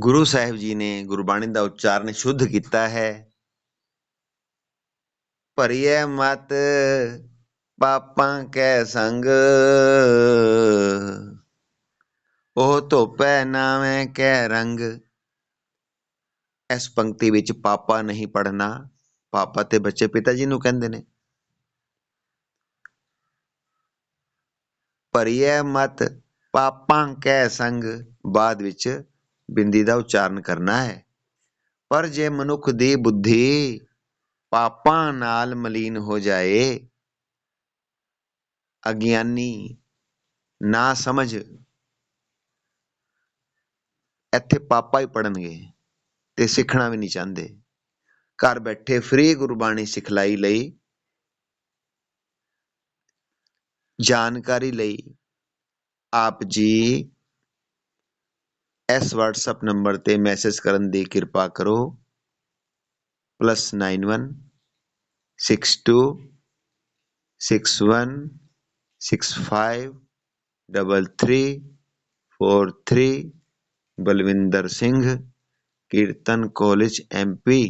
ਗੁਰੂ ਸਾਹਿਬ ਜੀ ਨੇ ਗੁਰਬਾਣੀ ਦਾ ਉਚਾਰਨ ਸ਼ੁੱਧ ਕੀਤਾ ਹੈ। ਭਰੀਐ ਮਤ ਪਾਪਾਂ ਕੈ ਸੰਗ। ਉਹ ਧੋਪੈ ਨਾਵੇਂ ਕੈ ਰੰਗ। ਇਸ ਪੰਕਤੀ ਵਿੱਚ ਪਾਪਾ ਨਹੀਂ ਪੜਨਾ ਪਾਪਾ ਤੇ ਬੱਚੇ ਪਿਤਾ ਜੀ ਨੂੰ ਕਹਿੰਦੇ ਨੇ। ਭਰੀਏ ਮਤ ਪਾਪਾਂ ਕੈ ਸੰਗ। ਬਾਅਦ ਵਿੱਚ ਬਿੰਦੀ ਦਾ ਉਚਾਰਨ ਕਰਨਾ ਹੈ। ਪਰ ਜੇ ਮਨੁੱਖ ਦੀ ਬੁੱਧੀ ਪਾਪਾਂ ਨਾਲ ਮਲੀਨ ਹੋ ਜਾਏ, ਅਗਿਆਨੀ ਨਾ ਸਮਝ, ਇੱਥੇ ਪਾਪਾ ਹੀ ਪੜਨਗੇ ਤੇ ਸਿੱਖਣਾ ਵੀ ਨਹੀਂ ਚਾਹੁੰਦੇ। ਘਰ ਬੈਠੇ ਫ੍ਰੀ ਗੁਰਬਾਣੀ ਸਿਖਲਾਈ ਲਈ, ਜਾਣਕਾਰੀ ਲਈ ਆਪ ਜੀ ਇਸ WhatsApp ਨੰਬਰ ਤੇ ਮੈਸੇਜ ਕਰਨ ਦੀ ਕਿਰਪਾ ਕਰੋ। +91 62 61 65 33 43 ਬਲਵਿੰਦਰ ਸਿੰਘ ਕੀਰਤਨ ਕਾਲਜ ਐਮਪੀ